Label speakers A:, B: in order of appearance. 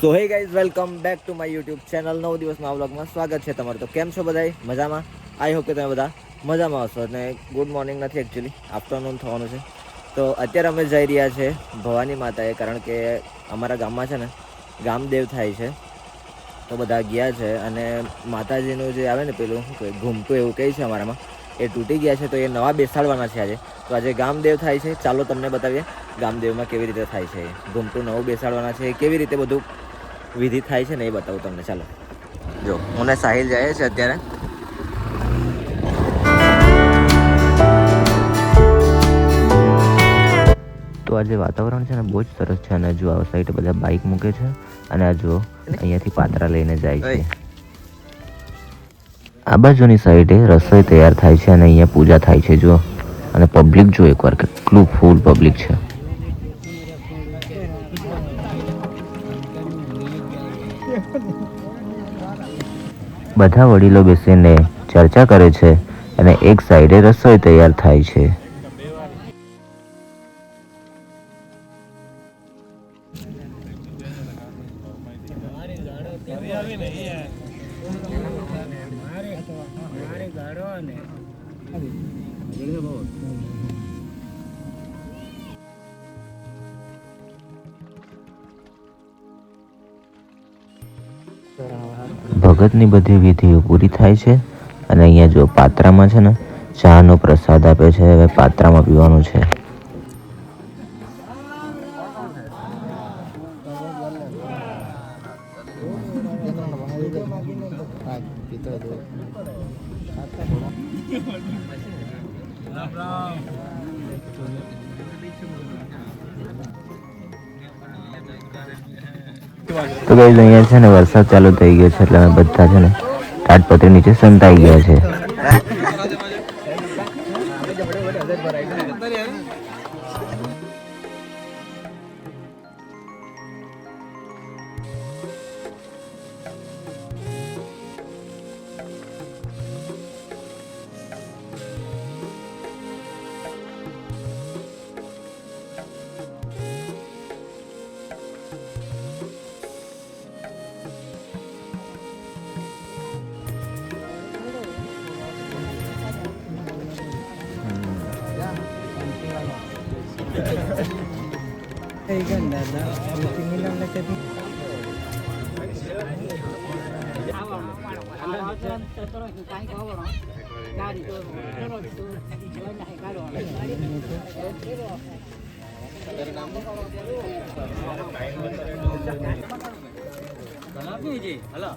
A: So hey guys welcome back to my YouTube channel નવ દિવસના વ્લોગમાં સ્વાગત છે તમારું. તો કેમ છો બધાય? મજામાં? આઈ હોપ કે તમે બધા મજામાં હશો. અને ગુડ મોર્નિંગ નથી એકચ્યુઅલી આફ્ટરનૂન થવાનું છે. તો અત્યારે અમે જઈ રહ્યા છે ભવાની માતાએ, કારણ કે અમારા ગામમાં છે ને ગામદેવ થાય છે. તો બધા ગયા છે અને માતાજીનું જે આવે ને પેલું ઘૂમતું એવું કહે છે અમારામાં, એ તૂટી ગયા છે. તો એ નવા બેસાડવાના છે આજે. તો આજે ગામદેવ થાય છે. ચાલો તમને બતાવીએ ગામદેવમાં કેવી રીતે થાય છે. ઘૂમતું નવું બેસાડવાના છે. કેવી રીતે બધું વિધિ થાય છે ને એ બતાવું તમને. ચાલો. જો હું ને સાહિલ જાય છે અત્યારે.
B: તો આજે વાતાવરણ છે ને બહુ જ સરસ છે અને જો આ સાઈડ બધા બાઇક મૂકે છે અને આ જો અહીંયાથી પાત્રા લઈને જાય છે. આ બાજુની સાઈડે રસોઈ તૈયાર થાય છે અને અહીંયા પૂજા થાય છે જો અને પબ્લિક જો એકવાર કેટલું ફૂલ પબ્લિક છે. બધા વડીલો બેસીને ચર્ચા કરે છે અને એક સાઈડે રસોઈ તૈયાર થાય છે. ભગતની બધી વિધિઓ પૂરી થાય છે અને અહીંયા જો પાત્રામાં છે ને ચાનો પ્રસાદ આપે છે, હવે પાત્રામાં પીવાનું છે. તો ગાઈઝ અહીંયા છે ને વરસાદ ચાલુ થઈ ગયો છે એટલે અમે બધા છે ને તાટપત્રી નીચે સંતાઈ ગયા છે. Ay, ganda na. Tingin lang na kami. Hello